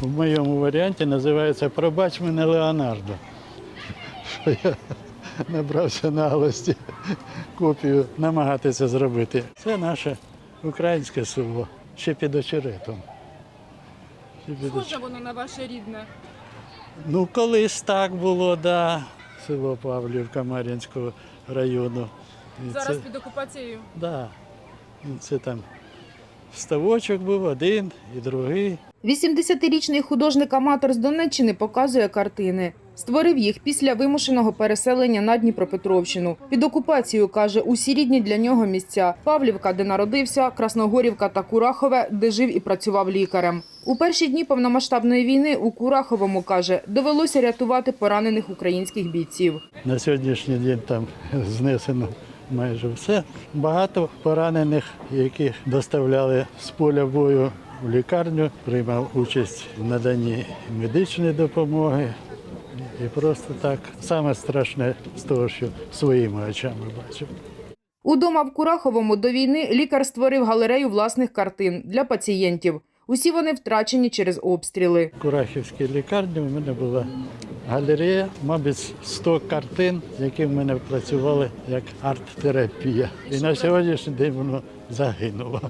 в моєму варіанті називається Пробач мене Леонардо. Що я набрався наглості копію намагатися зробити. Це наше українське село, ще під очеретом. Ще під Схоже воно на ваше рідне. Ну, колись так було, да. Село Павлівка Мар'їнського району. І Зараз це, під окупацією. да. І це там ставочок був один і другий. 80-річний художник-аматор з Донеччини показує картини. Створив їх після вимушеного переселення на Дніпропетровщину. Під окупацією, каже, усі рідні для нього місця. Павлівка, де народився, Красногорівка та Курахове, де жив і працював лікарем. У перші дні повномасштабної війни у Кураховому, каже, довелося рятувати поранених українських бійців. На сьогоднішній день там знесено майже все. Багато поранених, яких доставляли з поля бою в лікарню, приймав участь в наданні медичної допомоги. І просто так саме страшне з того, що своїми очами бачив. Удома в Кураховому до війни лікар створив галерею власних картин для пацієнтів. Усі вони втрачені через обстріли. В Курахівській лікарні у мене була галерея, мабуть, 100 картин, які в мене працювали як арт-терапія. І на сьогоднішній день воно загинуло.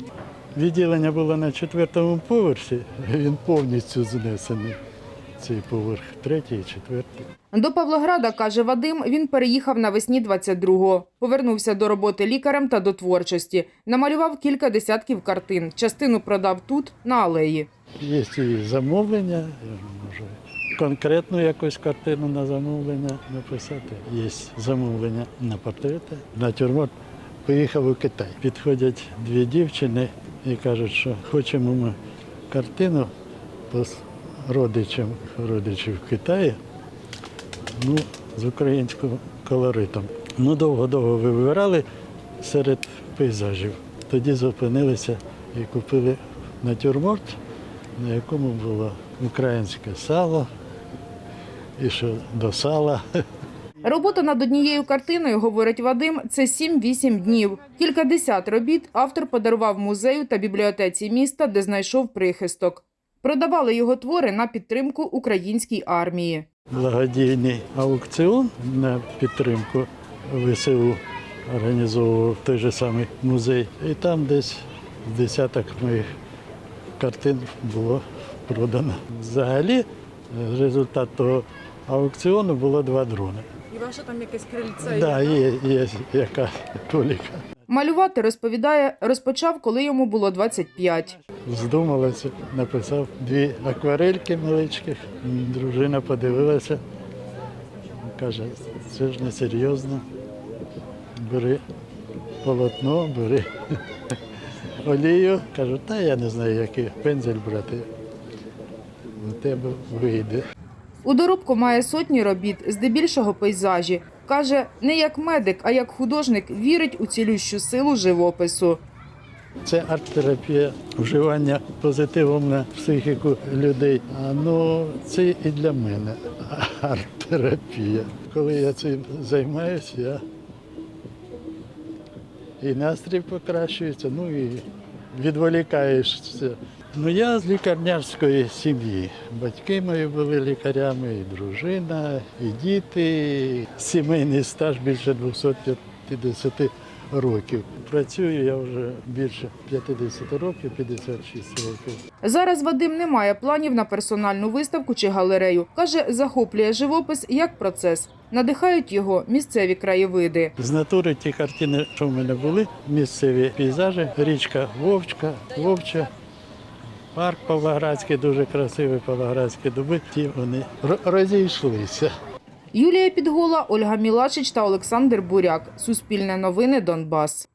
Відділення було на четвертому поверсі, він повністю знесений. Цей поверх, третій четвертий. До Павлограда, каже Вадим, він переїхав навесні 22-го. Повернувся до роботи лікарем та до творчості. Намалював кілька десятків картин. Частину продав тут, на алеї. Є і замовлення, я можу конкретну якусь картину на замовлення написати. Є замовлення на портрети. Натюрморт поїхав у Китай. Підходять дві дівчини і кажуть, що хочемо ми картину по родичам родичів в Китаї, ну, з українським колоритом. Ну, довго-довго вибирали серед пейзажів. Тоді зупинилися і купили натюрморт, на якому було українське сало, і що до сала. Робота над однією картиною, говорить Вадим, це 7-8 днів. Кількадесят робіт автор подарував музею та бібліотеці міста, де знайшов прихисток. Продавали його твори на підтримку українській армії. Благодійний аукціон на підтримку ВСУ організовував той же самий музей. І там десь десяток моїх картин було продано. Взагалі, результат того аукціону було два дрони. І ваше там якесь крильце. Так, да, є, є яка толіка. Малювати, розповідає, розпочав, коли йому було 25. Здумалося, написав дві акварельки маличких. Дружина подивилася, каже, це ж не серйозно. Бери полотно, бери олію. Кажу, та я не знаю, який пензель брати. Тебе вийде. У доробку має сотні робіт, здебільшого пейзажі. Каже, не як медик, а як художник вірить у цілющу силу живопису. Це арт-терапія, вживання позитивом на психіку людей. А ну це і для мене арт-терапія. Коли я цим займаюся, я і настрій покращується, ну і відволікаєшся. Ну я з лікарнярської сім'ї. Батьки мої були лікарями, і дружина, і діти. Сімейний стаж більше 250 років. Працюю я вже більше 50 років, 56 років. Зараз Вадим не має планів на персональну виставку чи галерею. Каже, захоплює живопис як процес. Надихають його місцеві краєвиди. З натури ті картини, що в мене були, місцеві пейзажі, річка Вовчка, Вовча, парк Павлоградський, дуже красивий Павлоградські дуби. Ті вони розійшлися. Юлія Підгола, Ольга Мілашич та Олександр Буряк. Суспільне новини Донбас.